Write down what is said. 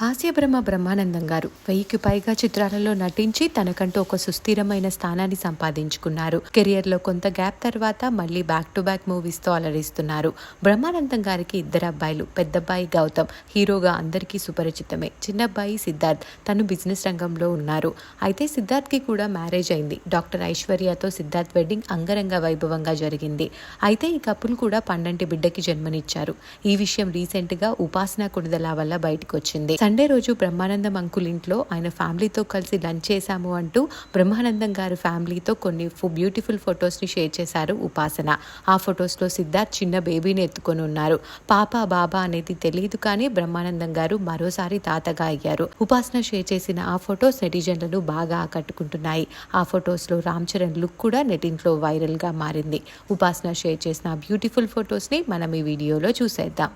హాస్యబ్రహ్మ బ్రహ్మానందం గారు. వెయ్యికి పైగా చిత్రాలలో నటించి తనకంటూ ఒక సుస్థిరమైన స్థానాన్ని సంపాదించుకున్నారు. కెరియర్లో కొంత గ్యాప్ తర్వాత మళ్ళీ బ్యాక్ టు బ్యాక్ మూవీస్తో అలరిస్తున్నారు. బ్రహ్మానందం గారికి ఇద్దరు అబ్బాయిలు పెద్దబ్బాయి గౌతమ్ హీరోగా అందరికీ సుపరిచితమే. చిన్నబ్బాయి సిద్ధార్థ్ తను బిజినెస్ రంగంలో ఉన్నారు. అయితే సిద్ధార్థ్కి కూడా మ్యారేజ్ అయింది. డాక్టర్ ఐశ్వర్యతో సిద్ధార్థ్ వెడ్డింగ్ అంగరంగ వైభవంగా జరిగింది. అయితే ఈ కపుల్ కూడా పండంటి బిడ్డకి జన్మనిచ్చారు. ఈ విషయం రీసెంట్గా ఉపాసన కుడిదల వల్ల బయటకు వచ్చింది సండే రోజు బ్రహ్మానందం అంకుల్ ఇంట్లో ఆయన ఫ్యామిలీతో కలిసి లంచ్ చేశాము అంటూ బ్రహ్మానందం గారి ఫ్యామిలీతో కొన్ని బ్యూటిఫుల్ ఫొటోస్ని షేర్ చేశారు ఉపాసన. ఆ ఫొటోస్లో సిద్ధార్థ్ చిన్న బేబీని ఎత్తుకొని ఉన్నారు. పాప బాబా అనేది తెలియదు కానీ బ్రహ్మానందం గారు మరోసారి తాతగా అయ్యారు. ఉపాసన షేర్ చేసిన ఆ ఫొటోస్ నెటిజన్లను బాగా ఆకట్టుకుంటున్నాయి. ఆ ఫొటోస్లో రామ్ చరణ్ లుక్ కూడా నెటింట్లో వైరల్గా మారింది. ఉపాసన షేర్ చేసిన బ్యూటిఫుల్ ఫొటోస్ని మనం ఈ వీడియోలో చూసేద్దాం.